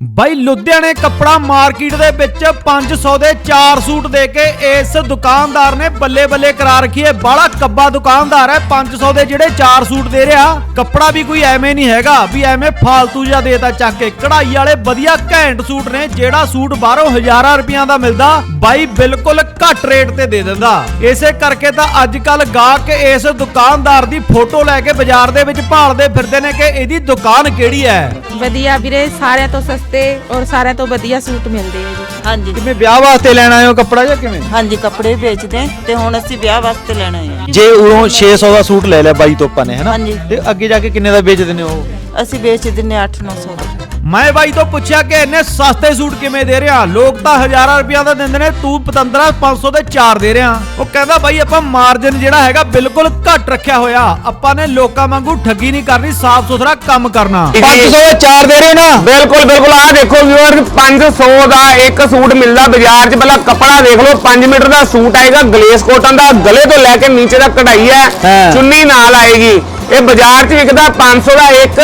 ਬਾਈ ਲੁਧਿਆਣੇ ਕੱਪੜਾ ਮਾਰਕੀਟ ਦੇ ਵਿੱਚ 500 ਦੇ 4 ਸੂਟ ਦੇ ਕੇ ਇਸ ਦੁਕਾਨਦਾਰ ਨੇ ਬੱਲੇ ਬੱਲੇ ਕਰਾ ਰੱਖੀ ਹੈ। ਬਾਲਾ ਕੱਬਾ ਦੁਕਾਨਦਾਰ ਹੈ 500 ਦੇ ਜਿਹੜੇ 4 ਸੂਟ ਦੇ ਰਿਹਾ, ਕੱਪੜਾ ਵੀ ਕੋਈ ਐਵੇਂ ਨਹੀਂ ਹੈਗਾ, ਵੀ ਐਵੇਂ ਫਾਲਤੂ ਜਿਹਾ ਦੇਤਾ ਚੱਕ ਕੇ। ਕਢਾਈ ਵਾਲੇ ਵਧੀਆ ਘੈਂਟ ਸੂਟ ਨੇ, ਜਿਹੜਾ ਸੂਟ ਬਾਹਰੋਂ ਹਜ਼ਾਰਾਂ ਰੁਪਈਆਂ ਦਾ ਮਿਲਦਾ, ਬਾਈ ਬਿਲਕੁਲ ਘੱਟ ਰੇਟ ਤੇ ਦੇ ਦਿੰਦਾ। ਇਸੇ ਕਰਕੇ ਤਾਂ ਅੱਜ ਕੱਲ ਗਾਹਕ ਇਸ ਦੁਕਾਨਦਾਰ ਦੀ ਫੋਟੋ ਲੈ ਕੇ ਬਾਜ਼ਾਰ ਦੇ ਵਿੱਚ ਭਾਲਦੇ ਫਿਰਦੇ ਨੇ ਕਿ ਇਹਦੀ ਦੁਕਾਨ ਕਿਹੜੀ ਹੈ? ਵਧੀਆ ਵੀਰੇ, ਸਾਰਿਆਂ ਤੋਂ ਸਸਤੇ ਔਰ ਸਾਰਿਆਂ ਤੋਂ ਵਧੀਆ ਸੂਟ ਮਿਲਦੇ ਆ ਜੀ। ਹਾਂਜੀ। ਕਿਵੇਂ ਵਿਆਹ ਵਾਸਤੇ ਲੈਣ ਆਏ ਹੋ ਕੱਪੜਾ ਜਾਂ ਕਿਵੇਂ? ਹਾਂਜੀ ਕੱਪੜੇ ਵੇਚਦੇ ਤੇ ਹੁਣ ਅਸੀਂ ਵਿਆਹ ਵਾਸਤੇ ਲੈਣਾ ਹੈ। ਜੇ ਉਰੋਂ 600 ਦਾ ਸੂਟ ਲੈ ਲਿਆ ਬਾਈ ਤੋਂ ਆਪਾਂ ਨੇ ਹਨਾ? ਹਾਂਜੀ। ਤੇ ਅੱਗੇ ਜਾ ਕੇ ਕਿੰਨੇ ਦਾ ਵੇਚ ਦਿੰਦੇ ਹੋ ਅਸੀਂ ਵੇਚ ਦਿੰਨੇ 8-900 ਦਾ। ਮੈਂ ਬਾਈ ਤੋਂ ਪੁੱਛਿਆ ਕਿ ਇੰਨੇ ਸਸਤੇ ਸੂਟ ਕਿਵੇਂ ਦੇ ਰਿਹਾ? ਲੋਕ ਤਾਂ ਹਜ਼ਾਰਾਂ ਰੁਪਈਆ ਦਾ ਦਿੰਦੇ ਨੇ ਤੂੰ ਪਤੰਦਰਾ 500 ਦੇ 4 ਦੇ ਰਿਹਾ। ਉਹ ਕਹਿੰਦਾ ਬਾਈ ਆਪਾਂ ਮਾਰਜਨ ਜਿਹੜਾ ਹੈਗਾ ਬਿਲਕੁਲ ਘੱਟ ਰੱਖਿਆ ਹੋਇਆ। ਆਪਾਂ ਨੇ ਲੋਕਾਂ ਵਾਂਗੂ ਠੱਗੀ ਨਹੀਂ ਕਰਨੀ ਸਾਫ਼ ਸੁਥਰਾ ਕੰਮ ਕਰਨਾ। 500 ਦੇ 4 ਦੇ ਰਹੇ ਨਾ? ਬਿਲਕੁਲ ਬਿਲਕੁਲ। ਆਹ ਦੇਖੋ ਵੀਵਰ 500 ਦਾ ਇੱਕ ਸੂਟ ਮਿਲਦਾ ਬਾਜ਼ਾਰ 'ਚ। ਪਹਿਲਾਂ ਕੱਪੜਾ ਦੇਖ ਲਓ 5 ਮੀਟਰ ਦਾ ਸੂਟ ਆਏਗਾ ਗਲੇਸ ਕੋਟਨ ਦਾ। ਗਲੇ ਤੋਂ ਲੈ ਕੇ ਨੀਚੇ ਤੱਕ ਕਢਾਈ ਹਾਂ। ਚੁੰਨੀ ਨਾਲ ਆਏਗੀ। ਇਹ ਬਾਜ਼ਾਰ 'ਚ ਵਿਕਦਾ 500 ਦਾ ਇੱਕ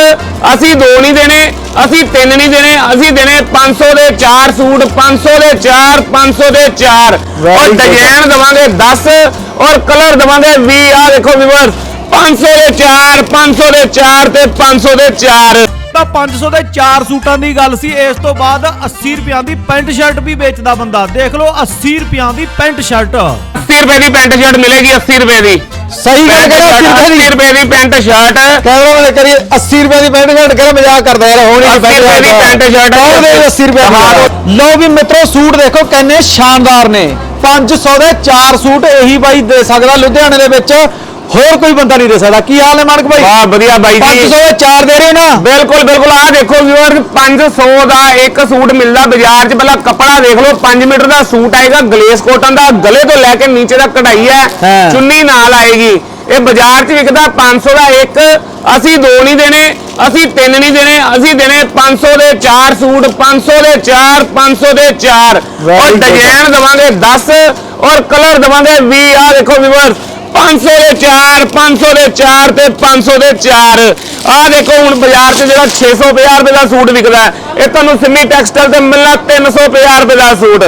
ਅਸੀਂ ਦੋ ਨਹੀਂ ਦੇਣੇ ਅਸੀਂ ਤਿੰਨ ਨਹੀਂ ਦੇਣੇ ਅਸੀਂ ਦੇਣੇ 500 ਦੇ 4 ਸੂਟ 500 ਦੇ 4 500 ਦੇ 4 Very ਔਰ. ਡਿਜ਼ਾਈਨ ਦਵਾਂਗੇ 10 ਔਰ ਕਲਰ ਦਵਾਂਗੇ 20 ਆਹ ਦੇਖੋ ਵੀਵਰ 500 ਦੇ 4 500 ਦੇ 4 ਤੇ 500 ਦੇ 4 ਤਾਂ 500 ਦੇ 4 ਸੂਟਾਂ ਦੀ ਗੱਲ ਸੀ। ਇਸ ਤੋਂ ਬਾਅਦ 80 ਰੁਪਿਆਂ ਦੀ ਪੈਂਟ ਸ਼ਰਟ ਵੀ ਵੇਚਦਾ ਬੰਦਾ। ਦੇਖ ਲਓ 80 ਰੁਪਿਆਂ ਦੀ ਪੈਂਟ ਸ਼ਰਟ। 80 ਰੁਪਏ ਦੀ ਪੈਂਟ ਸ਼ਰਟ ਮਿਲੇਗੀ 80 ਰੁਪਏ ਦੀ। ਸਹੀ ਪੈਂਟ ਸ਼ਰਟ 80 ਰੁਪਏ ਦੀ ਪੈਂਟ ਸ਼ਰਟ। ਕੈਮਰਾ ਵਾਲੇ ਕਰੀਏ 80 ਰੁਪਏ ਦੀ ਪੈਂਟ ਸ਼ਰਟ ਕਰੇ ਮਜ਼ਾਕ ਕਰਦਾ ਯਾਰ ਹੋਣੀ 80 ਰੁਪਏ ਦੀ ਪੈਂਟ ਸ਼ਰਟ। ਕੌਣ ਦੇ 80 ਰੁਪਏ ਦੀ ਲਓ ਵੀ ਮਿੱਤਰੋ ਸੂਟ ਦੇਖੋ ਕਿੰਨੇ ਸ਼ਾਨਦਾਰ ਨੇ। 500 ਦੇ 4 ਸੂਟ ਇਹੀ ਬਾਈ ਦੇ ਸਕਦਾ ਲੁਧਿਆਣੇ ਦੇ ਵਿੱਚ। ਹੋਰ ਕੋਈ ਬੰਦਾ ਨਹੀਂ ਦੇ ਸਕਦਾ। ਕੀ ਹਾਲ ਹੈ ਮਾਨਕ ਭਾਈ? ਵਾਹ ਵਧੀਆ ਬਾਈ ਜੀ। 500 ਦੇ 4 ਦੇ ਰਹੇ ਨਾ? ਬਿਲਕੁਲ ਬਿਲਕੁਲ। ਆਹ ਦੇਖੋ ਵੀਵਰ 500 ਦਾ ਇੱਕ ਸੂਟ ਮਿਲਦਾ ਬਾਜ਼ਾਰ 'ਚ। ਪਹਿਲਾਂ ਕੱਪੜਾ ਦੇਖ ਲਓ 5 ਮੀਟਰ ਦਾ ਸੂਟ ਆਏਗਾ ਗਲੇਸ ਕੋਟਨ ਦਾ। ਗਲੇ ਤੋਂ ਲੈ ਕੇ ਨੀਚੇ ਤੱਕ ਕਢਾਈ ਹੈ। ਹਾਂ। ਚੁੰਨੀ ਨਾਲ ਆਏਗੀ। ਇਹ ਬਾਜ਼ਾਰ 'ਚ ਵਿਕਦਾ 500 ਦਾ ਇੱਕ। ਅਸੀਂ ਦੋ ਨਹੀਂ ਦੇਣੇ ਅਸੀਂ ਤਿੰਨ ਨਹੀਂ ਦੇਣੇ ਅਸੀਂ ਦੇਣੇ 500 ਦੇ 4 ਸੂਟ 500 ਦੇ 4 500 ਦੇ 4 Very ਔਰ good. ਡਿਜ਼ਾਈਨ ਦਵਾਂਗੇ 10 ਔਰ ਕਲਰ ਦਵਾਂਗੇ 20 ਆਹ ਦੇਖੋ ਵੀਵਰ 500 ਦੇ 4 500 ਦੇ 4 ਤੇ 500 ਦੇ 4 ਆਹ ਦੇਖੋ ਹੁਣ ਬਾਜ਼ਾਰ 'ਚ ਜਿਹੜਾ 650 ਰੁਪਏ ਦਾ ਸੂਟ ਵਿਕਦਾ ਇਹ ਤੁਹਾਨੂੰ ਸਿੰਮੀ ਟੈਕਸਟਾਈਲ ਤੇ ਮਿਲਣਾ 350 ਰੁਪਏ ਦਾ ਸੂਟ।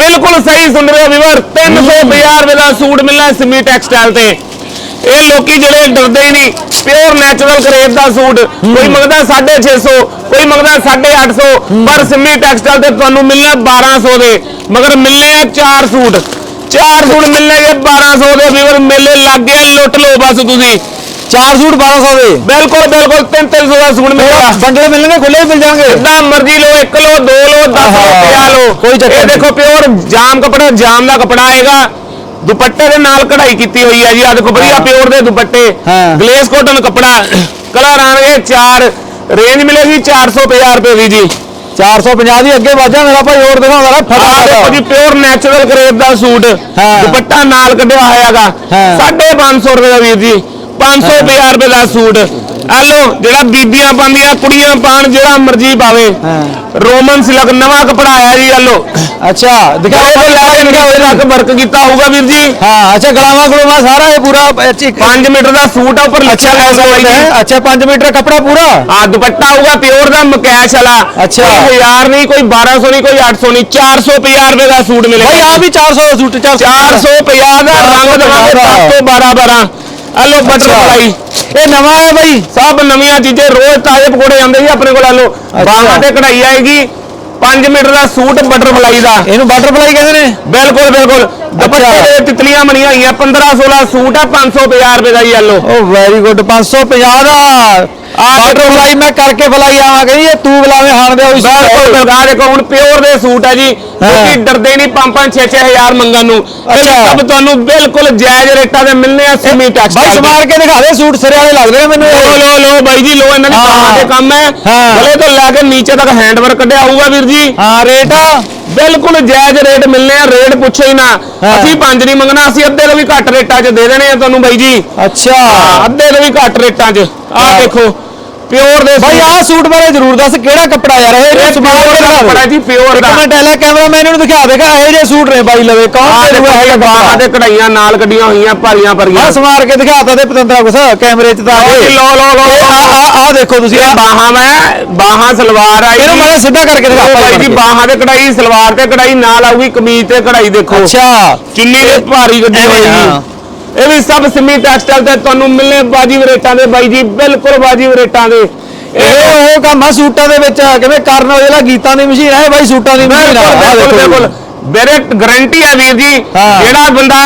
ਬਿਲਕੁਲ ਸਹੀ ਸੁਣ ਰਹੇ ਹੋ ਵੀਵਰ 350 ਰੁਪਏ ਦਾ ਸੂਟ ਮਿਲਣਾ ਸਿੰਮੀ ਟੈਕਸਟਾਈਲ ਤੇ। ਇਹ ਲੋਕੀ ਜਿਹੜੇ ਡਰਦੇ ਹੀ ਨਹੀਂ ਪਿਓਰ ਨੈਚੁਰਲ ਕਰੇਪ ਦਾ ਸੂਟ ਕੋਈ ਮੰਗਦਾ 650 ਕੋਈ ਮੰਗਦਾ 850 ਪਰ ਸਿੰਮੀ ਟੈਕਸਟਾਈਲ ਤੇ ਤੁਹਾਨੂੰ ਮਿਲਣਾ 1200 ਦੇ ਮਗਰ ਮਿਲਨੇ ਆ 4 ਸੂਟ। ਚਾਰ ਸੂਟ ਮਿਲਣਗੇ 1200 ਦੇ ਵੀਵਰ ਮੇਲੇ ਲੱਗ ਗਏ ਲੁੱਟ ਲਓ ਬਸ ਤੁਸੀਂ। 4 ਸੂਟ 1200 ਦੇ? ਬਿਲਕੁਲ ਬਿਲਕੁਲ 3-300 ਦਾ ਸੂਟ ਮਿਲੇਗਾ। ਬੰਡਲ ਮਿਲਣਗੇ ਖੁੱਲੇ ਮਿਲ ਜਾਣਗੇ? ਜਿੱਦਾਂ ਮਰਜ਼ੀ ਲਓ 1 ਲਓ 2 ਲਓ 10 ਲਓ ਆਹਾ, 50 ਲਓ। ਕੋਈ ਚੱਕਰ ਇਹ। ਦੇਖੋ ਪਿਓਰ ਜਾਮ ਕੱਪੜਾ ਜਾਮ ਦਾ ਕੱਪੜਾ ਆਏਗਾ। ਦੁਪੱਟੇ ਦੇ ਨਾਲ ਕਢਾਈ ਕੀਤੀ ਹੋਈ ਹੈ ਜੀ ਆ ਦੇਖੋ ਵਧੀਆ। ਪਿਓਰ ਦੇ ਦੁਪੱਟੇ। ਗਲੇਸ ਕਾਟਨ ਕੱਪੜਾ ਕਲਰ ਆਣਗੇ 4 ਰੇਂਜ ਮਿਲੇਗੀ 450 ਰੁਪਏ ਦੀ ਜੀ। 450 ਦੀ ਅੱਗੇ ਵਾਜਾ ਮੇਰਾ ਭਾਈ ਹੋਰ ਦਿਖਾਉਂਦਾ ਨਾ ਆਹ ਦੇਖੋ ਜੀ ਪਿਓਰ ਨੈਚੁਰਲ ਕਰੇਪ ਦਾ ਸੂਟ ਹਾਂ। ਦੁਪੱਟਾ ਨਾਲ ਕੱਢਿਆ ਹੋਇਆਗਾ ਹਾਂ। 550 ਰੁਪਏ ਦਾ ਵੀਰ ਜੀ 550 ਰੁਪਏ ਦਾ ਸੂਟ। ਆ ਲੋ ਜਿਹੜਾ ਬੀਬੀਆਂ ਪਾਉਂਦੀਆਂ ਕੁੜੀਆਂ ਪਾਣ ਜਿਹੜਾ ਮਰਜ਼ੀ ਪਾਵੇ। ਹਾਂ। ਰੋਮਨ ਸਿਲਕ ਨਵਾਂ ਕੱਪੜਾ ਆਇਆ ਜੀ ਆ ਲੋ ਅੱਛਾ ਦਿਖਾਓ ਤੋਂ ਲੈ ਕੇ ਨਿਕਾਲੇ ਤੱਕ ਵਰਕ ਕੀਤਾ ਹੋਊਗਾ ਵੀਰ ਜੀ। ਹਾਂ ਅੱਛਾ ਗਲਾਵਾ ਗਲੂਵਾ ਸਾਰਾ ਇਹ ਪੂਰਾ 5 ਮੀਟਰ ਦਾ ਸੂਟ ਆ ਉੱਪਰ ਅੱਛਾ ਬਾਈ ਜੀ। ਅੱਛਾ 5 ਮੀਟਰ ਕੱਪੜਾ ਪੂਰਾ? ਆ ਦੁਪੱਟਾ ਹੋਊਗਾ ਪਿਓਰ ਦਾ ਮਕੈਸ਼ ਵਾਲਾ। ਅੱਛਾ। ਕੋਈ 1000 ਨਹੀਂ ਕੋਈ 1200 ਨਹੀਂ ਕੋਈ 800 ਨਹੀਂ 450 ਰੁਪਏ ਦਾ ਸੂਟ ਮਿਲੇਗਾ। ਭਾਈ ਆ ਵੀ 400 ਦਾ ਸੂਟ 450 ਦਾ। ਰੰਗ ਦਵਾਂਗੇ 10 ਤੋਂ 12 12 ਹਲੋ ਬਟਰ ਅੱਛਾ। ਫਲਾਈ ਇਹ ਨਵਾਂ ਹੈ ਭਾਈ ਸਭ ਨਵੀਆਂ ਚੀਜ਼ਾਂ ਰੋਜ਼ ਤਾਜ਼ੇ ਪਕੌੜੇ ਆਉਂਦੇ ਜੀ ਆਪਣੇ ਕੋਲ ਹਲੋ ਬਾਹਾਂ ਤੇ ਕਢਾਈ ਆਏਗੀ 5 ਮੀਟਰ ਦਾ ਸੂਟ ਬਟਰ ਫਲਾਈ ਦਾ। ਇਹਨੂੰ ਬਟਰਫਲਾਈ ਕਹਿੰਦੇ ਨੇ? ਬਿਲਕੁਲ ਬਿਲਕੁਲ। ਦੁਪੱਟੇ ਦੇ ਤਿਤਲੀਆਂ ਬਣੀਆਂ ਹੋਈਆਂ 15 16 ਸੂਟ ਆ 550 ਰੁਪਏ ਦਾ ਜੀ ਹਲੋ ਓ ਵੈਰੀ ਗੁੱਡ 550 ਦਾ। ਆ ਬਟਰਫਲਾਈ ਮੈਂ ਕਰਕੇ ਫਲਾਈ ਆਵਾਂ ਕਹਿੰਦੀ ਇਹ ਤੂੰ ਬੁਲਾਵੇਂ ਹਾਣ ਦੇ ਹੋਈ ਬਿਲਕੁਲ ਬਿਲਕੁਲ। ਦੇਖੋ ਹੁਣ ਪਿਓਰ ਦੇ ਸੂਟ ਆ ਜੀ। ਕਿਉਂਕਿ ਡਰਦੇ ਨਹੀਂ 5-5 6-6000 ਮੰਗਣ ਨੂੰ। ਇਹ ਅੱਛਾ। ਸਭ ਤੁਹਾਨੂੰ ਬਿਲਕੁਲ ਜਾਇਜ਼ ਰੇਟਾਂ ਤੇ ਮਿਲਨੇ ਆ ਸਿਮੀ ਭਾਈ ਟੈਕਸਟਾਈਲ ਸਮਾਰ ਕੇ ਦਿਖਾ ਦੇ ਸੂਟ ਸਿਰੇ ਵਾਲੇ ਲੱਗਦੇ ਨੇ ਮੈਨੂੰ ਲੋ ਇਹ। ਲੋ ਲੋ ਬਾਈ ਜੀ ਲੋ ਇਹਨਾਂ ਦੀ ਹਾਂ। ਬਾਹਾਂ ਦੇ ਕੰਮ ਹੈ। ਹਾਂ। ਗਲੇ ਤੋਂ ਲੈ ਕੇ ਨੀਚੇ ਤੱਕ ਹੈਂਡ ਵਰਕ ਕੱਢਿਆ ਹੋਊਗਾ ਵੀਰ ਜੀ। ਹਾਂ ਰੇਟ ਬਿਲਕੁਲ ਜਾਇਜ਼ ਰੇਟ ਮਿਲਨੇ ਆ ਰੇਟ ਪੁੱਛੋ ਹੀ ਨਾ। ਹਾਂ। ਅਸੀਂ ਪੰਜ ਨਹੀਂ ਮੰਗਣਾ ਅਸੀਂ ਅੱਧੇ ਤੋਂ ਵੀ ਘੱਟ ਰੇਟਾਂ 'ਚ ਦੇ ਦੇਣੇ ਆ ਤੁਹਾਨੂੰ ਬਾਈ ਜੀ। ਅੱਛਾ। ਹਾਂ, ਅੱਧੇ ਤੋਂ ਵੀ ਘੱਟ ਰੇਟਾਂ 'ਚ। ਆਹ ਹਾਂ। ਦੇਖੋ। ਪਿਓਰ ਦੇ ਬਾਈ ਆਹ ਸੂਟ ਬਾਰੇ ਜ਼ਰੂਰ ਦੱਸ ਕਿਹੜਾ ਕੱਪੜਾ ਯਾਰ ਇਹ ਇਹ ਸਮਾਨ ਤੇ ਦਾ ਦੇ। ਕੱਪੜਾ ਜੀ, pure ਦਾ। ਇੱਕ ਮਿੰਟ ਲੈ ਕੈਮਰਾਮੈਨ ਨੂੰ ਦਿਖਾ ਦੇਗਾ ਇਹ ਜੇ ਸੂਟ ਨੇ ਬਾਈ ਲਵੇ ਕੌਣ ਤੇ ਇਹ ਬਾਹਾਂ ਦੇ ਕਢਾਈਆਂ ਨਾਲ ਕੱਢੀਆਂ ਹੋਈਆਂ ਭਾਰੀਆਂ ਭਰੀਆਂ। ਆ ਸਮਾਰ ਕੇ ਦਿਖਾਤਾ ਤੇ ਪਤੰਦਰਾ ਕੁਛ ਕੈਮਰੇ 'ਚ ਤਾਂ ਆ ਲਓ, ਲਓ, ਲਓ। ਆ ਆ ਦੇਖੋ ਤੁਸੀਂ ਇਹ ਆਹ- ਬਾਹਾਂ ਮੈਂ ਬਾਹਾਂ ਸਲਵਾਰ ਆਈ ਇਹਨੂੰ ਮਾੜਾ ਸਿੱਧਾ ਕਰਕੇ ਦਿਖਾ ਭਾਈ ਜੀ ਬਾਹਾਂ ਤੇ ਕਢਾਈ ਸਲਵਾਰ ਤੇ ਕਢਾਈ ਨਾਲ ਆਊਗੀ ਕਮੀਜ਼ ਤੇ ਕਢਾਈ ਦੇਖੋ। ਅੱਛਾ। ਚੁੰਨੀ ਦੇ ਭਾਰੀ ਗੱਡੀ ਹੋਈ ਹਾਂ। ਇਹ ਵੀ ਸਭ ਸਿਮੀ ਟੈਕਸਟਾਈਲ ਤੇ ਤੁਹਾਨੂੰ ਮਿਲਨੇ ਵਾਜਿਬ ਰੇਟਾਂ ਦੇ ਬਾਈ ਜੀ ਬਿਲਕੁਲ ਵਾਜਿਬ ਰੇਟਾਂ ਦੇ ਇਹ ਉਹ ਕੰਮ ਆ ਸੂਟਾਂ ਦੇ ਵਿੱਚ ਕਿਵੇਂ ਕਰਨ ਔਜਲਾ ਗੀਤਾਂ ਦੀ ਮਸ਼ੀਨ ਹੈ ਬਾਈ ਸੂਟਾਂ ਦੀ ਮਸ਼ੀਨ ਆ ਬਿਲਕੁਲ ਬਿਲਕੁਲ ਮੇਰੇ ਗਾਰੰਟੀ ਹੈ ਵੀਰ ਜੀ। ਜਿਹੜਾ ਬੰਦਾ।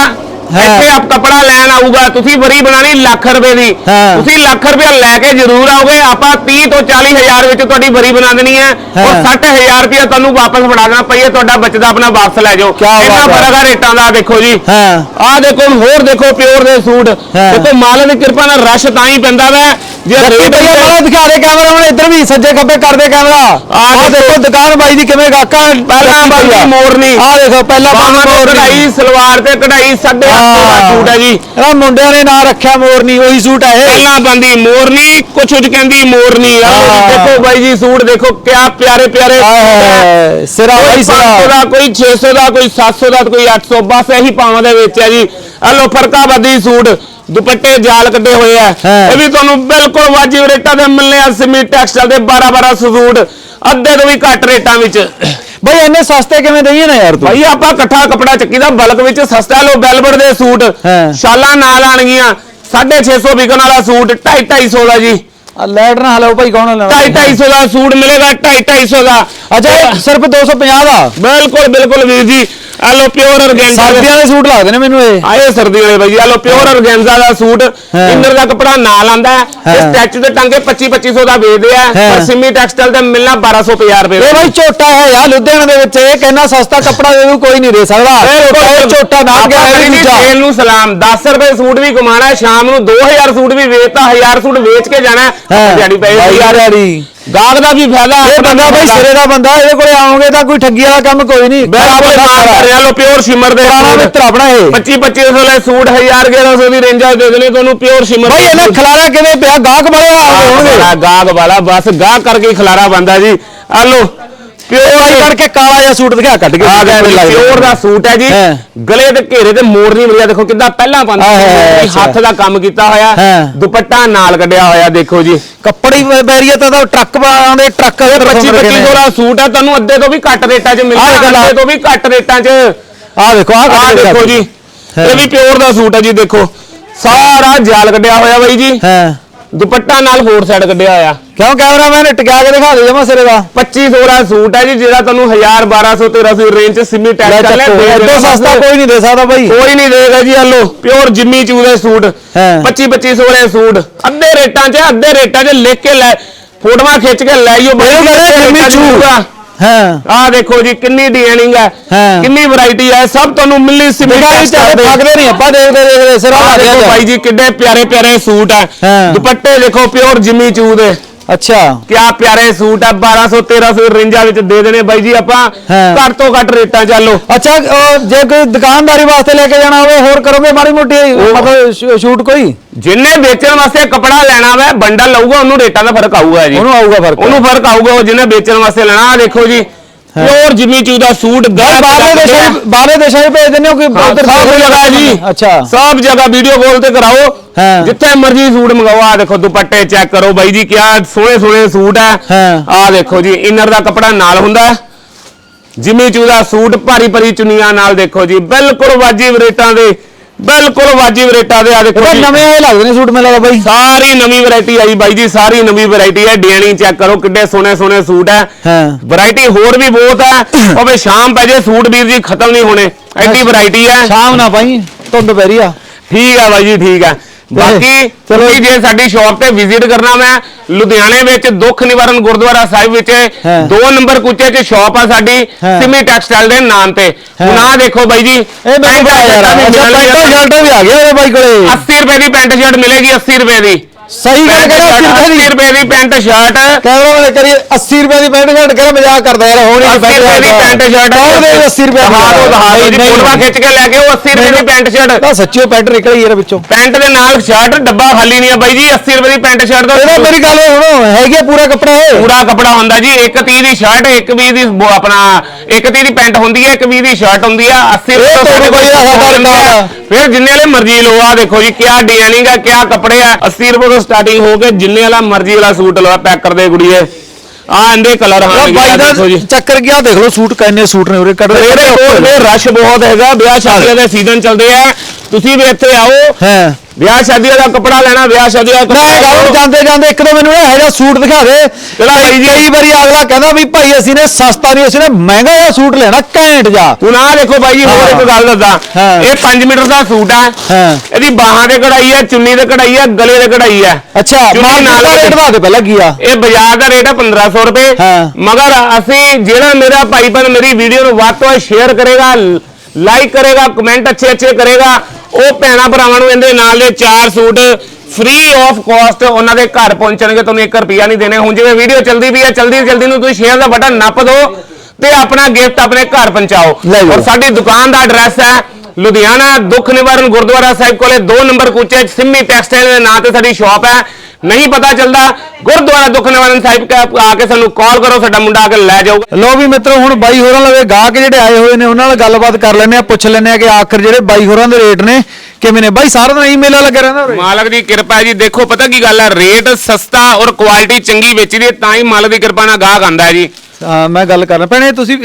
ਇੱਥੇ ਆਪ ਕੱਪੜਾ ਲੈਣ ਆਊਗਾ ਤੁਸੀਂ ਵਰੀ ਬਣਾਣੀ ਲੱਖ ਰੁਪਏ ਦੀ ਹਾਂ। ਤੁਸੀਂ ਲੱਖ ਰੁਪਏ ਲੈ ਕੇ ਜ਼ਰੂਰ ਆਓਗੇ ਆਪਾਂ 30 ਤੋਂ 40 ਹਜ਼ਾਰ ਵਿੱਚ ਤੁਹਾਡੀ ਵਰੀ ਬਣਾ ਦੇਣੀ ਹੈ ਹਾਂ। ਔਰ 60000 ਰੁਪਏ ਤੁਹਾਨੂੰ ਵਾਪਸ ਫੜਾ ਦੇਣਾ ਪਈਏ ਤੁਹਾਡਾ ਬੱਚਦਾ ਆਪਣਾ ਵਾਪਸ ਲੈ ਜਾਓ ਕਿਆ ਇੰਨਾ ਬਾਤ ਹੈ। ਫ਼ਰਕ ਆ ਰੇਟਾਂ ਦਾ ਦੇਖੋ ਜੀ ਹਾਂ ਆਹ ਦੇਖੋ ਹੁਣ ਹੋਰ ਦੇਖੋ ਪਿਓਰ ਦੇ ਸੂਟ ਹਾਂ। ਦੇਖੋ ਮਾਲਕ ਦੀ ਕਿਰਪਾ ਨਾਲ ਰਸ਼ ਤਾਂ ਹੀ ਪੈਂਦਾ ਵੈ ਜੇ ਰੇਟ ਭਈਆ ਮਾੜਾ ਦਿਖਾ ਦੇ ਕੈਮਰਾ ਹੁਣ ਇੱਧਰ ਵੀ ਸੱਜੇ ਖੱਬੇ ਕਰਦੇ ਕੈਮਰਾ। ਆਹ ਦੇਖੋ। ਦੁਕਾਨ ਬਾਈ ਦੀ ਕਿਵੇਂ ਗਾਹਕਾਂ ਪਹਿਲਾਂ ਬਾਈ ਮੋਰਨੀ ਆਹ ਦੇਖੋ ਪਹਿਲਾਂ ਬਾਹਾਂ ਤੇ ਕਢਾਈ ਸਲਵਾਰ ਤੇ ਕਢਾਈ 850 ਦਾ ਸੂਟ ਹੈ ਜੀ। ਇਹ ਮੁੰਡਿਆਂ ਨੇ ਨਾਂ ਰੱਖਿਆ ਮੋਰਨੀ ਉਹੀ ਸੂਟ ਹੈ ਪਹਿਲਾਂ ਬੰਦੀ ਮੋਰਨੀ ਕੁਛ ਕੁਝ ਕਹਿੰਦੀ ਮੋਰਨੀ। ਦੇਖੋ ਬਾਈ ਜੀ ਸੂਟ ਦੇਖੋ ਕਿਆ ਪਿਆਰੇ ਪਿਆਰੇ। ਸਿਰਾ ਬਾਈ 500 ਸਿਰਾ ਕੋਈ 600 ਦਾ ਕੋਈ 700 ਦਾ ਕੋਈ 800 ਬਸ ਇਹੀ ਪਾਵਾਂ ਦੇ ਵਿੱਚ ਹੈ ਜੀ। ਆ ਲੋ ਫਰਕਾਬਾਦੀ ਸੂਟ ਦੁਪੱਟੇ ਜਾਲ ਕੱਢੇ ਹੋਏ ਆ। ਹਾਂ। ਇਹ ਵੀ ਤੁਹਾਨੂੰ ਬਿਲਕੁਲ ਵਾਜਿਬ ਰੇਟਾਂ ਤੇ ਮਿਲਨੇ ਆ ਸਿਮੀ ਟੈਕਸਟਾਈਲ ਦੇ 12 12 ਸੂਟ ਅੱਧੇ ਤੋਂ ਵੀ ਘੱਟ ਰੇਟਾਂ ਵਿੱਚ। ਬਾਈ ਇੰਨੇ ਸਸਤੇ ਕਿਵੇਂ ਦਈਏ ਨਾ ਯਾਰ ਤੂੰ? ਭਾਈ ਆਪਾਂ ਇਕੱਠਾ ਕਪੜਾ ਚੱਕੀਦਾ ਬਲਕ ਵਿੱਚ ਸਸਤਾ ਲੋ ਵੈਲਵਟ ਦੇ ਸੂਟ ਹਾਂ। ਸ਼ਾਲਾਂ ਨਾਲ ਆਣਗੀਆਂ 650 ਵਿਕਣ ਵਾਲਾ ਸੂਟ 2.5 250 ਦਾ ਜੀ। ਆ ਲੈਟ ਨਾ ਹਲੋ ਭਾਈ ਕੌਣ ਲੈਣਾ? 2.5 250 ਦਾ ਸੂਟ ਮਿਲੇਗਾ 2.5 250 ਦਾ। ਅੱਛਾ ਇਹ ਸਿਰਫ 250 ਦਾ? ਬਿਲਕੁਲ ਬਿਲਕੁਲ ਵੀਰ ਜੀ। ਆ ਲੋ ਪਿਓਰ ਅਰਗੈਂਜ਼ਾ ਸਰਦੀਆਂ ਦੇ ਸੂਟ ਲੱਗਦੇ ਨੇ ਮੈਨੂੰ ਇਹ। ਆਏ ਸਰਦੀ ਵਾਲੇ ਬਾਈ ਆ ਲੋ ਪਿਓਰ ਅਰਗੈਂਜ਼ਾ ਦਾ ਸੂਟ। ਹਾਂ। ਇੰਦਰ ਦਾ ਕਪੜਾ ਨਾਲ ਆਂਦਾ ਹੈ। ਇਹ ਸਟੈਚੂ ਦੇ ਟੰਗੇ 25 2500 ਦਾ ਵੇਚਦੇ ਆ। ਪਰ ਸਿਮੀ ਟੈਕਸਟਾਈਲ ਤੇ ਮਿਲਣਾ 1250 ਰੁਪਏ ਇਹ ਦਾ ਬਾਈ ਝੋਟਾ ਹੈ ਯਾਰ ਲੁਧਿਆਣਾ ਦੇ ਵਿੱਚ। ਇਹ ਕਹਿੰਦਾ ਸਸਤਾ ਕੱਪੜਾ ਦੇ ਦੂ ਕੋਈ ਨਹੀਂ ਦੇ ਸਕਦਾ। ਇਹ ਝੋਟਾ ਨਾ ਗਿਆ ਇਹ ਨਹੀਂ ਸੇਲ ਨੂੰ ਸਲਾਮ। 10 ਰੁਪਏ ਸੂਟ ਵੀ ਕਮਾਣਾ ਸ਼ਾਮ ਨੂੰ 2000 ਸੂਟ ਵੀ ਵੇਚਤਾ 1000 ਸੂਟ ਵੇਚ ਕੇ ਜਾਣਾ ਦਿਹਾੜੀ ਯਾਰ ਯਾਰੀ ਗਾਹਕ ਦਾ ਵੀ ਫਾਇਦਾ ਇਹ ਬੰਦਾ ਬਾਈ। ਸਿਰੇ ਦਾ ਬੰਦਾ ਇਹਦੇ ਕੋਲੇ ਆਓਗੇ ਤਾਂ ਕੋਈ ਠੱਗੀ ਵਾਲਾ ਕੰਮ ਕੋਈ ਨਹੀਂ ਬਿਲਕੁਲ ਮਾਰ ਕਰ ਰਿਹਾ ਲੋ ਪਿਓਰ ਸ਼ਿਮਰ ਦੇ ਪੁਰਾਣਾ। ਮਿੱਤਰ ਆਪਣਾ ਇਹ 25 2500 ਲੈ ਸੂਟ 1000 1100 ਦੀ ਰੇਂਜਾਂ ਦੇ ਦੇਣੇ ਤੁਹਾਨੂੰ ਪਿਓਰ ਸ਼ਿਮਰ ਬਾਈ ਇਹਨੇ। ਖਲਾਰਾ ਕਿਵੇਂ ਪਿਆ ਗਾਹਕ ਬੜੇ ਆਉਂਦੇ ਹੋਣਗੇ ਵਾਲਾ ਗਾਹਕ ਵਾਲਾ ਬਸ ਗਾਹਕ ਕਰਕੇ ਖਲਾਰਾ ਬੰਦਾ ਜੀ ਆ ਲੋ ਪਿਓਰ ਕਰਕੇ ਕਾਲਾ ਜਿਹਾ ਸੂਟ ਦਿਖਾ ਕੱਢ ਕੇ ਆ ਗਿਆ। ਪਿਓਰ ਦਾ ਸੂਟ ਹੈ ਜੀ। ਗਲੇ ਤੇ ਘੇਰੇ ਤੇ ਮੋੜ ਨਹੀਂ ਮਿਲਿਆ। ਦੇਖੋ ਕਿੱਦਾਂ ਪਹਿਲਾਂ ਪਾਉਂਦੇ ਆਹ। ਹੱਥ ਦਾ ਕੰਮ ਕੀਤਾ ਹੋਇਆ। ਦੁਪੱਟਾ ਨਾਲ ਕੱਢਿਆ ਹੋਇਆ ਦੇਖੋ ਜੀ। ਕੱਪੜੀ ਬੈਰੀਆ ਤਾਂ ਤਾਂ ਟਰੱਕ ਬਣਾਉਂਦੇ ਟਰੱਕ 25 2500 ਦਾ ਸੂਟ ਹੈ ਤੁਹਾਨੂੰ ਅੱਧੇ ਤੋਂ ਵੀ ਘੱਟ ਰੇਟਾਂ 'ਚ ਆਹ ਮਿਲਦਾ। ਅੱਧੇ ਤੋਂ ਵੀ ਘੱਟ ਰੇਟਾਂ 'ਚ। ਆ ਦੇਖੋ ਆ ਆਹ ਦੇਖੋ ਜੀ। ਇਹ ਵੀ ਪਿਓਰ ਦਾ ਸੂਟ ਹੈ ਜੀ ਦੇਖੋ। ਸਾਰਾ ਜਾਲ ਕੱਢਿਆ ਹੋਇਆ ਬਾਈ ਜੀ। ਹਾਂ। ਦੁਪੱਟਾ ਨਾਲ ਫੋਰ ਸਾਈਡ ਕੱਢਿਆ ਹੋਇਆ। ਕਿਉਂ ਕੈਮਰਾਮੈਨ ਟਿਕਾ ਕੇ ਦਿਖਾ ਦੇ ਜਮਾ ਸਿਰੇ ਦਾ। 2500 ਦਾ ਸੂਟ ਹੈ ਜੀ ਜਿਹੜਾ ਤੁਹਾਨੂੰ 1000 1200 1300 ਰੇਂਜ 'ਚ ਸਿਮੀ ਟੈਕਸ ਚੱਲੇ ਐਡੋ ਸਸਤਾ ਕੋਈ ਨਹੀਂ ਦੇ ਸਕਦਾ ਬਾਈ। ਕੋਈ ਨਹੀਂ ਦੇਗਾ ਜੀ ਹਲੋ ਪਿਓਰ ਜਿੰਮੀ ਚੂ ਦੇ ਸੂਟ। ਹਾਂ। 25 2500 ਦੇ ਸੂਟ। ਅੱਧੇ ਰੇਟਾਂ 'ਚ ਅੱਧੇ ਰੇਟਾਂ 'ਚ ਲਿਖ ਕੇ ਲੈ ਫੋਟੋਆਂ ਖਿੱਚ ਕੇ ਲੈ ਆਇਓ ਕਹਿੰਦੇ ਜਿੰਮੀ ਚੂ। ਹਾਂ। ਆਹ ਦੇਖੋ ਜੀ ਕਿੰਨੀ ਡਿਜ਼ਾਈਨਿੰਗ ਹੈ। ਹਾਂ। ਕਿੰਨੀ ਵੈਰਾਈਟੀ ਹੈ। ਸਭ ਤੁਹਾਨੂੰ ਮਿਲਣੀ ਸਿਮੀ ਨਿਗਾਹ ਟੈਕਸ ਵਿੱਚ ਆਲੇ ਫੱਕਦੇ ਨਹੀਂ ਆਪਾਂ ਦੇਖਦੇ ਦੇਖਦੇ ਸਿਰਾ ਲਾ ਦੇਖੋ ਭਾਈ ਜੀ ਕਿੱਡੇ ਪਿਆਰੇ ਪਿਆਰੇ ਸੂਟ ਹੈ। ਹਾਂ। ਦੁਪੱਟੇ ਦੇਖੋ ਪਿਓਰ ਜਿੰਮੀ ਚੂ ਦੇ। ਅੱਛਾ। ਕਿਆ ਪਿਆਰੇ ਸੂਟ ਆ 1200 1300 ਰੇਂਜਾਂ ਵਿੱਚ ਦੇ ਦੇਣੇ ਬਾਈ ਜੀ ਆਪਾਂ। ਹਾਂ। ਘੱਟ ਤੋਂ ਘੱਟ ਰੇਟਾਂ ਚੱਲੋ ਅੱਛਾ ਉਹ ਜੇ ਕੋਈ ਦੁਕਾਨਦਾਰੀ ਵਾਸਤੇ ਲੈ ਕੇ ਜਾਣਾ ਹੋਵੇ ਹੋਰ ਕਰੋਗੇ ਮਾੜੀ ਮੋਟੀ ਮਤਲਬ ਸ਼ੂ- ਸ਼ੂਟ ਕੋਈ? ਜਿੰਨੇ ਵੇਚਣ ਵਾਸਤੇ ਕਪੜਾ ਲੈਣਾ ਵਾ ਬੰਡਲ ਲਊਗਾ ਉਹਨੂੰ ਰੇਟਾਂ ਦਾ ਫ਼ਰਕ ਆਊਗਾ ਜੀ। ਉਹਨੂੰ ਆਊਗਾ ਫ਼ਰਕ। ਉਹਨੂੰ ਫ਼ਰਕ ਆਊਗਾ ਉਹ ਜਿਹਨੇ ਵੇਚਣ ਵਾਸਤੇ ਲੈਣਾ ਆ ਦੇਖੋ ਜੀ ਪਿਓਰ ਜਿਮੀ ਚੂ ਦਾ ਸੂਟ ਗਾਹ ਬਾਹਰਲੇ ਦੇਸ਼ਾਂ 'ਚ- ਬਾਹਰਲੇ ਦੇਸ਼ਾਂ 'ਚ ਭੇਜ ਦਿੰਦੇ ਹੋ ਕਿ ਉੱਧਰ ਸਭ ਜਗ੍ਹਾ ਜੀ। ਅੱਛਾ। ਸਭ ਜਗ੍ਹਾ ਵੀਡੀਓ ਕਾਲ ਤੇ ਕਰਾਓ। ਹਾਂ। ਜਿੱਥੇ ਮਰਜ਼ੀ ਸੂਟ ਮੰਗਾਓ। ਆ ਦੇਖੋ ਦੁਪੱਟੇ ਚੈੱਕ ਕਰੋ ਬਾਈ ਜੀ ਕਿਆ ਸੋਹਣੇ ਸੋਹਣੇ ਸੂਟ ਹੈ। ਹਾਂ। ਆ ਦੇਖੋ ਜੀ ਇਨਰ ਦਾ ਕਪੜਾ ਨਾਲ ਹੁੰਦਾ ਹੈ। ਜਿਮੀ ਚੂ ਦਾ ਸੂਟ ਭਾਰੀ ਭਾਰੀ ਚੁੰਨੀਆਂ ਨਾਲ ਦੇਖੋ ਜੀ ਬਿਲਕੁਲ ਵਾਜਿਬ ਰੇਟਾਂ ਦੇ ਬਿਲਕੁਲ ਵਾਜਿਬ ਰੇਟਾਂ ਦੇ ਆ ਦੇਖੋ ਇਹ ਜੀ। ਨਵੇਂ ਆਏ ਲੱਗਦੇ ਨੇ ਸੂਟ ਮੈਨੂੰ ਲੱਗਦਾ ਬਾਈ। ਸਾਰੀ ਨਵੀਂ ਵੈਰਾਈਟੀ ਆਈ ਬਾਈ ਜੀ ਸਾਰੀ ਨਵੀਂ ਵੈਰਾਈਟੀ ਹੈ। ਡਿਜ਼ਾਈਨਿੰਗ ਚੈੱਕ ਕਰੋ ਕਿੱਡੇ ਸੋਹਣੇ ਸੋਹਣੇ ਸੂਟ ਹੈ। ਹਾਂ। ਵੈਰਾਈਟੀ ਹੋਰ ਵੀ ਬਹੁਤ ਹੈ। ਉਹ ਵੀ ਸ਼ਾਮ ਪੈ ਜੇ ਸੂਟ ਵੀਰ ਜੀ ਖਤਮ ਨਹੀਂ ਹੋਣੇ। ਐਡੀ ਵੈਰਾਈਟੀ ਹੈ। ਸ਼ਾਮ ਨਾ ਪਾਈ ਧੁੰਦ ਪੈ ਰਹੀ ਆ। ਠੀਕ ਹੈ ਬਾਈ ਜੀ ਠੀਕ ਹੈ। ਬਾਕੀ। ਤੁਸੀਂ ਜੇ ਸਾਡੀ ਸ਼ਾਪ ਤੇ ਵਿਜ਼ਿਟ ਕਰਨਾ ਮੈਂ ਲੁਧਿਆਣੇ ਵਿੱਚ ਦੁੱਖ ਨਿਵਾਰਨ ਗੁਰਦੁਆਰਾ ਸਾਹਿਬ ਵਿੱਚ। ਦੋ ਨੰਬਰ ਕੁੱਚੇ 'ਚ ਸ਼ਾਪ ਆ ਸਾਡੀ। ਸਿਮੀ ਟੈਕਸਟਾਈਲ ਦੇ ਨਾਮ ਤੇ ਹੁਣ ਆਹ ਦੇਖੋ ਬਾਈ ਜੀ ਇਹ ਪੈਂਟਾਂ ਸ਼ਰਟਾਂ ਵੀ ਆ ਗਿਆ ਬਾਈ ਕੋਲੇ 80 ਰੁਪਏ ਦੀ ਪੈਂਟ ਸ਼ਰਟ ਮਿਲੇਗੀ 80 ਰੁਪਏ ਦੀ ਸਹੀ ਗੱਲ ਕਰਿਆ 80 80 ਰੁਪਏ ਦੀ ਰੁਪਏ ਦੀ ਪੈਂਟ ਸ਼ਰਟ। ਕੈਮਰਾ ਵਾਲੇ ਕਰੀ 80 ਰੁਪਏ ਦੀ ਪੈਂਟ ਸ਼ਰਟ ਕਰੇ ਮਜ਼ਾਕ ਕਰਦਾ ਯਾਰ ਹੋਣੀ 80 ਰੁਪਏ ਦੀ ਪੈਂਟ ਸ਼ਰਟ। ਕੌਣ ਦੇ 80 ਰੁਪਏ ਦਿਓ ਦਿਖਾ ਦਿਓ ਜੀ ਫੋਟੋਆਂ ਖਿੱਚ ਕੇ ਲੈ ਕੇ ਉਹ 80 ਰੁਪਏ ਦੀ ਪੈਂਟ ਸ਼ਰਟ। ਨਾ ਸੱਚੀਓ ਪੈਂਟ ਨਿਕਲੀ ਯਾਰ ਵਿੱਚੋਂ। ਪੈਂਟ ਦੇ ਨਾਲ ਸ਼ਰਟ ਡੱਬਾ ਖਾਲੀ ਨਹੀਂ ਆ ਬਾਈ ਜੀ 80 ਰੁਪਏ ਦੀ ਪੈਂਟ ਸ਼ਰਟ ਦਾ ਇਹਦਾ ਮੇਰੀ ਗੱਲ ਹੁਣ ਹੈਗੀ ਆ ਪੂਰਾ ਕੱਪੜਾ ਇਹ? ਪੂਰਾ ਕੱਪੜਾ ਹੁੰਦਾ ਜੀ 130 ਦੀ ਸ਼ਰਟ 120 ਦੀ ਆਪਣਾ 130 ਦੀ ਪੈਂਟ ਹੁੰਦੀ ਹੈ 120 ਦੀ ਸ਼ਰਟ ਹੁੰਦੀ ਆ 80 ਇਹ ਤੋਂ ਤੁਹਾਨੂੰ ਬਾਈ ਦਾ ਸਾਡਾ ਰਿਕਾਰਡ ਆ। ਫਿਰ ਜਿੰਨੇ ਵਾਲੇ ਮਰਜ਼ੀ ਲਓ ਆ ਦੇਖੋ ਜੀ ਕਿਆ ਡਿਜ਼ਾਈਨਿੰਗ ਆ ਕਿਆ ਕੱਪੜੇ ਆ 80 ਰੁਪਏ ਤੋਂ ਸਟਾਰਟਿੰਗ ਹੋ ਕੇ ਜਿੰਨੇ ਵਾਲਾ ਮਰਜ਼ੀ ਵਾਲਾ ਸੂਟ ਲਓ ਪੈਕ ਕਰ ਦੇ ਗੁੜੀਏ ਆ ਇਹਦੇ ਕਲਰ ਹਾਂ ਬਾਈ ਦਾ ਚੱਕਰ ਗਿਆ ਦੇਖ ਲਓ ਸੂਟ ਕਿੰਨੇ ਸੂਟ ਨੇ ਉਰੇ ਕੱਢ ਇਹ ਰਸ਼ ਬਹੁਤ ਹੈਗਾ ਵਿਆਹ ਸ਼ਾਦੀਆਂ ਦੇ ਸੀਜ਼ਨ ਚੱਲਦੇ ਆ। ਤੁਸੀਂ ਵੀ ਇੱਥੇ ਆਓ ਹਾਂ ਵਿਆਹ ਸ਼ਾਦੀਆਂ ਦਾ ਕੱਪੜਾ ਲੈਣਾ ਵਿਆਹ ਸ਼ਾਦੀਆਂ ਦਾ ਮੈਂ ਕੱਪੜਾ ਗੱਲ ਲਓ। ਜਾਂਦੇ ਜਾਂਦੇ ਇੱਕ ਦੋ ਮੈਨੂੰ ਇਹੋ ਜਿਹਾ ਸੂਟ ਦਿਖਾ ਦੇ ਚਲੋ ਬਾਈ ਜੀ। ਕਈ ਵਾਰੀ ਅਗਲਾ ਕਹਿੰਦਾ ਵੀ ਭਾਈ ਅਸੀਂ ਨੇ ਸਸਤਾ ਨਹੀਂ ਅਸੀਂ ਨੇ ਮਹਿੰਗਾ ਜਿਹਾ ਸੂਟ ਲੈਣਾ ਘੈਂਟ ਜਾ ਹੁਣ ਆਹ ਦੇਖੋ ਬਾਈ ਜੀ ਹੋਰ ਹਾਂ। ਇੱਕ ਗੱਲ ਦੱਸਾਂ ਹਾਂ। ਇਹ 5 ਮੀਟਰ ਦਾ ਸੂਟ ਹੈ ਹਾਂ ਇਹਦੀ ਬਾਹਾਂ ਤੇ ਕਢਾਈ ਹੈ ਚੁੰਨੀ ਤੇ ਕਢਾਈ ਹੈ ਗਲੇ ਤੇ ਕਢਾਈ ਹੈ ਅੱਛਾ ਚੁੰਨੀ ਮਾਰਕੀਟ ਨਾਲ ਰੇਟ ਦੱਸ ਦੇ ਪਹਿਲਾਂ ਕੀ ਆ ਇਹ ਬਾਜ਼ਾਰ ਦਾ ਰੇਟ ਹੈ 1500 ਰੁਪਏ ਹਾਂ। ਮਗਰ ਅਸੀਂ ਜਿਹੜਾ ਮੇਰਾ ਭਾਈ ਬਨ ਮੇਰੀ ਵੀਡੀਓ ਨੂੰ ਵੱਧ ਤੋਂ ਵੱਧ ਸ਼ੇਅਰ ਕਰੇਗਾ ਲਾਈਕ ਕਰੇਗਾ ਕਮੈਂਟ ਅੱਛੇ ਅੱਛੇ ਕਰੇਗਾ ਉਹ ਭੈਣਾ ਭਰਾਵਾਂ ਨੂੰ ਇਹਦੇ ਨਾਲ ਦੇ ਚਾਰ ਸੂਟ ਫ੍ਰੀ ਆਫ ਕਾਸਟ ਉਹਨਾਂ ਦੇ ਘਰ ਪਹੁੰਚਣਗੇ ਤੁਹਾਨੂੰ 1 ਰੁਪਿਆ ਨਹੀਂ ਦੇਣੇ। ਹੁਣ ਜਿਵੇਂ ਵੀਡੀਓ ਚੱਲਦੀ ਵੀ ਹੈ ਜਲਦੀ ਜਲਦੀ ਨੂੰ ਤੁਸੀਂ ਸ਼ੇਅਰ ਦਾ ਬਟਨ ਨੱਪ ਦਿਓ ਤੇ ਆਪਣਾ ਗਿਫਟ ਆਪਣੇ ਘਰ ਪਹੁੰਚਾਓ। ਔਰ ਸਾਡੀ ਦੁਕਾਨ ਦਾ ਐਡਰੈਸ ਹੈ ਲੁਧਿਆਣਾ ਦੁੱਖ ਨਿਵਾਰਨ ਗੁਰਦੁਆਰਾ ਸਾਹਿਬ ਕੋਲੇ 2 ਨੰਬਰ ਕੁਚੇ ਸਿੰਮੀ ਟੈਕਸਟਾਈਲ ਦੇ ਨਾਂ ਤੇ ਸਾਡੀ ਸ਼ਾਪ ਹੈ। ਨਹੀਂ ਪਤਾ ਚੱਲਦਾ। ਗੁਰਦੁਆਰਾ ਦੁੱਖ ਨਿਵਾਰਨ ਸਾਹਿਬ ਕ- ਆ ਕੇ ਸਾਨੂੰ ਕਾਲ ਕਰੋ ਸਾਡਾ ਮੁੰਡਾ ਆ ਕੇ ਲੈ ਜਾਊਗਾ ਲੋ ਵੀ ਮਿੱਤਰੋ ਹੁਣ ਬਾਈ ਹੋਰਾਂ ਲਵੇ ਗਾਹਕ ਜਿਹੜੇ ਆਏ ਹੋਏ ਨੇ ਉਹਨਾਂ ਨਾਲ ਗੱਲਬਾਤ ਕਰ ਲੈਣੇ ਆ ਪੁੱਛ ਲੈਣੇ ਆ ਕਿ ਆਖਰ ਜਿਹੜੇ ਬਾਈ ਹੋਰਾਂ ਦੇ ਰੇਟ ਨੇ ਕਿਵੇਂ ਨੇ? ਬਾਈ ਸਾਰਾ ਦਿਨ ਇਹੀ ਮੇਲਾ ਲੱਗਿਆ ਰਹਿੰਦਾ ਉਰੇ? ਮਾਲਕ ਦੀ ਕਿਰਪਾ ਹੈ ਜੀ। ਦੇਖੋ ਪਤਾ ਕੀ ਗੱਲ ਹੈ? ਰੇਟ ਸਸਤਾ ਔਰ ਕੁਆਲਿਟੀ ਚੰਗੀ ਵੇਚੀ ਦੀ ਹੈ, ਤਾਂ ਹੀ ਮਾਲਕ ਦੀ ਕਿਰਪਾ ਨਾਲ ਗਾਹਕ ਆਂਦਾ ਹੈ ਜੀ। ਮੈਂ ਗੱਲ ਕਰਨਾ। ਭੈਣੇ ਤੁਸੀਂ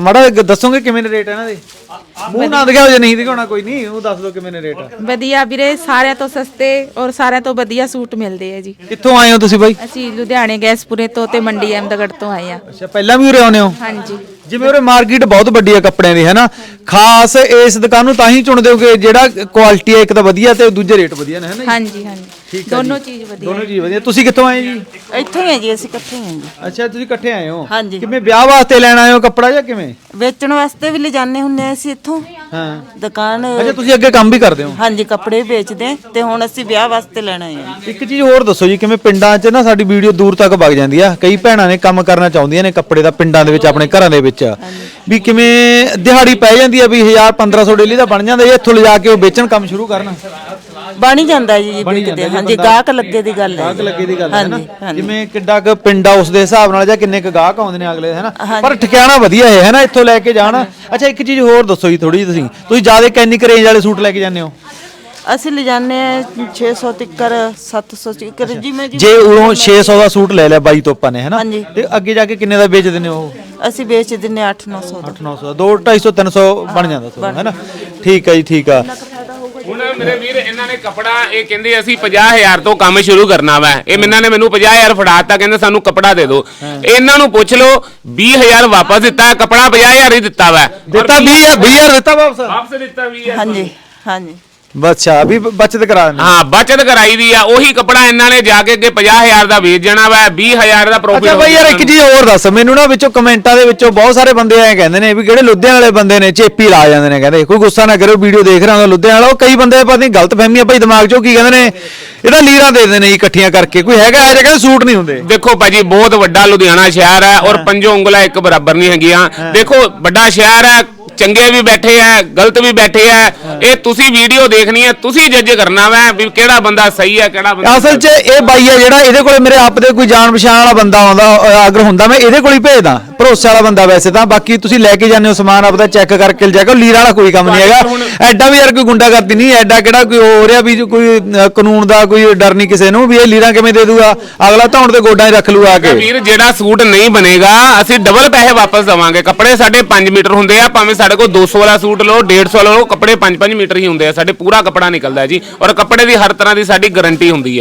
ਮਾੜਾ ਦੱਸੋਗੇ ਕਿਵੇਂ ਨੇ ਰੇਟ ਇਹਨਾਂ ਦੇ? ਮੂੰਹ ਨਾ ਦਿਖਾਓ ਜੇ ਨਹੀਂ ਦਿਖਾਉਣਾ ਕੋਈ ਨਹੀਂ ਉਹ ਦੱਸ ਦਿਓ ਕਿਵੇਂ ਨੇ ਰੇਟ ਵਧੀਆ ਵੀਰੇ ਸਾਰਿਆਂ ਤੋਂ ਸਸਤੇ ਔਰ ਸਾਰਿਆਂ ਤੋਂ ਵਧੀਆ ਸੂਟ ਮਿਲਦੇ ਆ ਜੀ। ਕਿੱਥੋਂ ਆਏ ਹੋ ਤੁਸੀਂ ਬਾਈ? ਅਸੀਂ ਲੁਧਿਆਣੇ ਗੈਸਪੁਰੇ ਤੋਂ ਤੇ ਮੰਡੀ ਅਹਿਮਦਗੜ੍ਹ ਤੋਂ ਆਏ ਆ। ਅੱਛਾ ਪਹਿਲਾਂ ਵੀ ਉਰੇ ਆਉਨੇ ਹੋ? ਹਾਂਜੀ। ਜਿਵੇਂ ਉਰੇ ਮਾਰਕੀਟ ਬਹੁਤ ਵੱਡੀ ਹੈ ਕੱਪੜਿਆਂ ਦੀ ਹੈ ਨਾ ਖਾਸ ਇਸ ਦੁਕਾਨ ਨੂੰ ਤਾਂ ਹੀ ਚੁਣਦੇ ਹੋ ਕਿ ਜਿਹੜਾ ਕੁਆਲਿਟੀ ਹੈ ਇੱਕ ਤਾਂ ਵਧੀਆ ਤੇ ਦੂਜੇ ਰੇਟ ਵਧੀਆ ਨੇ ਹੈ ਨਾ ਜੀ? ਹਾਂਜੀ ਹਾਂਜੀ। ਦੋਨੋਂ ਚੀਜ਼ ਵਧੀਆ। ਦੋਨੋਂ ਚੀਜ਼ ਵਧੀਆ। ਤੁਸੀਂ ਕਿੱਥੋਂ ਆਏ ਜੀ? ਇੱਥੋਂ ਹੀ ਆ ਜੀ ਅਸੀਂ ਇਕੱਠੇ ਹੀ ਆ ਜੀ। ਅੱਛਾ ਤੁਸੀਂ ਇਕੱਠੇ ਆਏ ਹੋ? ਹਾਂਜੀ। ਕਿਵੇਂ ਵਿਆਹ ਵਾਸਤੇ ਲੈਣ ਆਏ ਹੋ ਕੱਪੜਾ ਜਾਂ ਕਿਵੇਂ? ਵੇਚਣ ਵਾਸਤੇ ਵੀ ਲਿਜਾਣੇ ਹੁੰਦੇ ਆ ਅਸੀਂ ਇੱਥੋਂ। ਹਾਂ। ਦੁਕਾਨ ਅੱਛਾ ਤੁਸੀਂ ਅੱਗੇ ਕੰਮ ਵੀ ਕਰਦੇ ਹੋ? ਹਾਂਜੀ ਕੱਪੜੇ ਵੀ ਵੇਚਦੇ ਆ ਤੇ ਹੁਣ ਅਸੀਂ ਵਿਆਹ ਵਾਸਤੇ ਲੈਣਾ ਹੈ। ਇੱਕ ਚੀਜ਼ ਹੋਰ ਦੱਸੋ ਜੀ ਕਿਵੇਂ ਪਿੰਡਾਂ 'ਚ ਨਾ ਸਾਡੀ ਵੀਡੀਓ ਦੂਰ ਤੱਕ ਵਗ ਜਾਂਦੀ ਆ। ਕਈ ਭੈਣਾਂ ਨੇ ਕੰਮ ਕਰਨਾ ਚਾਹੁੰਦੀਆਂ ਨੇ ਕੱਪੜੇ ਦਾ ਪਿੰਡਾਂ ਦੇ ਵਿੱਚ ਆਪਣੇ ਘਰਾਂ ਦੇ ਵਿੱਚ। ਵੀ ਕਿਵੇਂ ਦਿਹਾੜੀ ਪੈ ਜਾਂਦੀ ਆ ਵੀ 1000 1500 ਡੇਲੀ ਦਾ ਬਣ ਜਾਂਦਾ ਇਹ ਇੱਥੋਂ ਲਿਜਾ ਕੇ ਉਹ ਵੇਚਣ ਕੰਮ ਸ਼ੁਰੂ ਕਰਨ? ਬਣ ਹੀ ਜਾਂਦਾ ਜੀ ਬਣ ਹੀ ਵੇਚਦੇ ਜਾਂਦਾ ਜੀ, ਹਾਂਜੀ ਬੰਦਾ- ਗਾਹਕ ਲੱਗੇ ਦੀ ਗੱਲ ਹੈ ਗਾਹਕ ਲੱਗੇ ਦੀ ਗੱਲ ਹੈ ਨਾ। ਹਾਂਜੀ। ਹਾਂਜੀ ਜਿਵੇਂ ਕਿੱਡਾ ਕੁ ਪਿੰਡ ਆ ਉਸ ਦੇ ਹਿਸਾਬ ਨਾਲ ਜਾਂ ਕਿੰਨੇ ਕੁ ਗਾਹਕ ਆਉਂਦੇ ਨੇ ਅਗਲੇ ਹੈ ਨਾ। ਪਰ ਠਿਕਾਣਾ ਵਧੀਆ ਹੈ ਹੈ ਨਾ ਇੱਥੋਂ ਲੈ ਕੇ ਜਾਣ। ਅੱਛਾ ਇੱਕ ਚੀਜ਼ ਹੋਰ ਦੱਸੋ ਜੀ ਥੋੜੀ ਜਿਹੀ ਤੁਸੀਂ। ਤੁਸੀਂ ਜ਼ਿਆਦਾ ਕਿੰਨੀ ਕੁ ਰੇਂਜ ਵਾਲੇ ਸੂਟ ਲੈ ਕੇ ਜਾਂਦੇ ਹੋ? ਅਸੀਂ ਲਿਜਾਣੇ ਆ 600 ਤਿੱਕਰ 700 ਤਿੱਕਰ ਜਿਵੇਂ ਜੀ ਜੇ ਉਰੋਂ 600 ਦਾ ਸੂਟ ਲੈ ਲਿਆ ਬਾਈ ਤੋਂ ਆਪਾਂ ਨੇ ਹੈ ਨਾ ਹਾਂਜੀ। ਤੇ ਅੱਗੇ ਜਾ ਕੇ ਕਿੰਨੇ ਦਾ ਵੇਚਦੇ ਨੇ ਉਹ? ਅਸੀਂ ਵੇਚ ਦਿੰਨੇ 8-900 ਦਾ। 800 2 250 300 ਬਣ ਜਾਂਦਾ ਤੁਹਾਨੂੰ ਹੈ ਨਾ ਠੀਕ ਹੈ ਜੀ ਠੀਕ ਆ। ਹੁਣ ਮੇਰੇ ਵੀਰ ਇਹਨਾਂ ਨੇ ਕਪੜਾ ਇਹ ਕਹਿੰਦੇ ਅਸੀਂ 50000 ਤੋਂ ਕੰਮ ਸ਼ੁਰੂ ਕਰਨਾ ਵਾ। ਇਹ ਇਹਨਾਂ ਨੇ ਮੈਨੂੰ 50000 ਫੜਾਤਾ ਕਹਿੰਦੇ ਸਾਨੂੰ ਕਪੜਾ ਦੇ ਦਿਓ। ਇਹਨਾਂ ਨੂੰ ਪੁੱਛ ਲਓ 20000 ਵਾਪਸ ਦਿੱਤਾ ਕਪੜਾ 50000 ਹੀ ਦਿੱਤਾ ਵਾ। ਦਿੱਤਾ 20000 20000 ਦਿੱਤਾ ਵਾਪਸ? ਵਾਪਸ ਦਿੱਤਾ 20000 ਹਾਂਜੀ ਹਾਂਜੀ। ਬੱਚਾ ਵੀ ਬਚਤ ਕਰਾ ਦਿੰਦੇ। ਹਾਂ ਬਚਤ ਕਰਾਈ ਦੀ ਆ ਉਹੀ ਕਪੜਾ ਇਹਨਾਂ ਨੇ ਜਾ ਕੇ ਅੱਗੇ 50000 ਦਾ ਵੇਚ ਜਾਣਾ ਵਾ 20000 ਦਾ ਪ੍ਰੋਫਿਟ ਅੱਛਾ ਬਾਈ ਯਾਰ ਇੱਕ ਚੀਜ਼ ਹੋਰ ਦੱਸ ਮੈਨੂੰ ਨਾ ਵਿੱਚੋਂ ਕਮੈਂਟਾਂ ਦੇ ਵਿੱਚੋਂ ਬਹੁਤ ਸਾਰੇ ਬੰਦੇ ਐ ਕਹਿੰਦੇ ਨੇ ਵੀ ਕਿਹੜੇ ਲੁਧਿਆਣੇ ਵਾਲੇ ਬੰਦੇ ਨੇ ਚੇਪੀ ਲਾ ਜਾਂਦੇ ਨੇ ਕਹਿੰਦੇ ਕੋਈ ਗੁੱਸਾ ਨਾ ਕਰਿਓ ਵੀਡੀਓ ਦੇਖ ਰਿਹਾ ਹੁੰਦਾ ਲੁਧਿਆਣਾ ਵਾਲਾ ਉਹ ਕਈ ਬੰਦੇ ਪਤਾ ਨਹੀਂ ਗਲਤ ਫਹਿਮੀਆਂ ਭਾਈ ਦਿਮਾਗ 'ਚੋਂ ਕੀ ਕਹਿੰਦੇ ਨੇ ਇਹਦਾ ਲੀਰਾਂ ਦੇ ਦਿੰਦੇ ਨੇ ਜੀ ਇਕੱਠੀਆਂ ਕਰਕੇ ਕੋਈ ਹੈਗਾ ਇਹ ਜਿਹਾ ਕਹਿੰਦੇ ਸੂਟ ਨਹੀਂ ਹੁੰਦੇ। ਦੇਖੋ ਭਾਜੀ ਬਹੁਤ ਵੱਡਾ ਲੁਧਿਆਣਾ ਸ਼ਹਿਰ ਹੈ ਔਰ ਪੰਜੋ ਉਂਗਲਾਂ ਇੱਕ ਬਰਾਬਰ ਨਹੀਂ ਹੈਗੀਆਂ। ਦੇਖੋ ਵੱਡਾ ਸ਼ਹਿਰ ਹੈ ਚੰਗੇ ਵੀ ਬੈਠੇ ਆ ਗਲਤ ਵੀ ਬੈਠੇ ਆ ਇਹ ਤੁਸੀਂ ਵੀਡੀਓ ਦੇਖਣੀ ਹੈ ਤੁਸੀਂ ਜੱਜ ਕਰਨਾ ਵਾ ਵੀ ਕਿਹੜਾ ਬੰਦਾ ਸਹੀ ਹੈ ਕਿਹੜਾ ਬੰਦਾ ਅਸਲ 'ਚ ਇਹ ਬਾਈ ਆ ਜਿਹੜਾ ਇਹਦੇ ਕੋਲੇ ਮੇਰੇ ਆਪ ਦੇ ਕੋਈ ਜਾਣ ਪਛਾਣ ਵਾਲਾ ਬੰਦਾ ਆਉਂਦਾ ਅਗਰ ਹੁੰਦਾ ਮੈਂ ਇਹਦੇ ਕੋਲ ਹੀ ਭੇਜਦਾ। ਭਰੋਸੇ ਵਾਲਾ ਬੰਦਾ ਵੈਸੇ ਤਾਂ ਬਾਕੀ ਤੁਸੀਂ ਲੈ ਕੇ ਜਾਂਦੇ ਹੋ ਸਮਾਨ ਆਪਦਾ ਚੈੱਕ ਕਰਕੇ ਲਿਜਾ ਕੇ ਲੀਰ ਵਾਲਾ ਕੋਈ ਕੰਮ ਨਹੀਂ ਹੈਗਾ। ਐਡਾ ਵੀ ਯਾਰ ਕੋਈ ਗੁੰਡਾਗਰਦੀ ਨਹੀਂ ਐਡਾ ਕਿਹੜਾ ਕੋਈ ਹੋ ਰਿਹਾ ਵੀ ਕੋਈ ਕਾਨੂੰਨ ਦਾ ਕੋਈ ਡਰ ਨਹੀਂ ਕਿਸੇ ਨੂੰ ਵੀ ਇਹ ਲੀਰਾਂ ਕਿਵੇਂ ਦੇ ਦੂਗਾ। ਅਗਲਾ ਧੌਣ ਤੇ ਗੋਡਾਂ 'ਚ ਰੱਖ ਲੂ ਆ ਕੇ। ਵੀਰ ਜਿਹੜਾ ਸੂਟ ਨਹੀਂ ਬਣੇਗਾ ਅਸੀਂ ਡਬਲ ਪੈਸੇ ਵਾਪਸ ਦਵਾਂਗੇ। ਕੱਪੜੇ ਸਾਡੇ 5 ਮੀਟਰ ਹੁੰਦੇ ਆ ਭਾਵੇਂ ਸਾਡੇ ਕੋਲ 200 ਵਾਲਾ ਸੂਟ ਲਓ 150 ਵਾਲਾ ਲਓ ਕੱਪੜੇ 5-5 ਮੀਟਰ ਹੀ ਹੁੰਦੇ ਆ। ਸਾਡੇ ਪੂਰਾ ਕੱਪੜਾ ਨਿਕਲਦਾ ਜੀ। ਔਰ ਕੱਪੜੇ ਦੀ ਹਰ ਤਰ੍ਹਾਂ ਦੀ ਸਾਡੀ ਗਾਰੰਟੀ ਹੁੰਦੀ ਹੈ।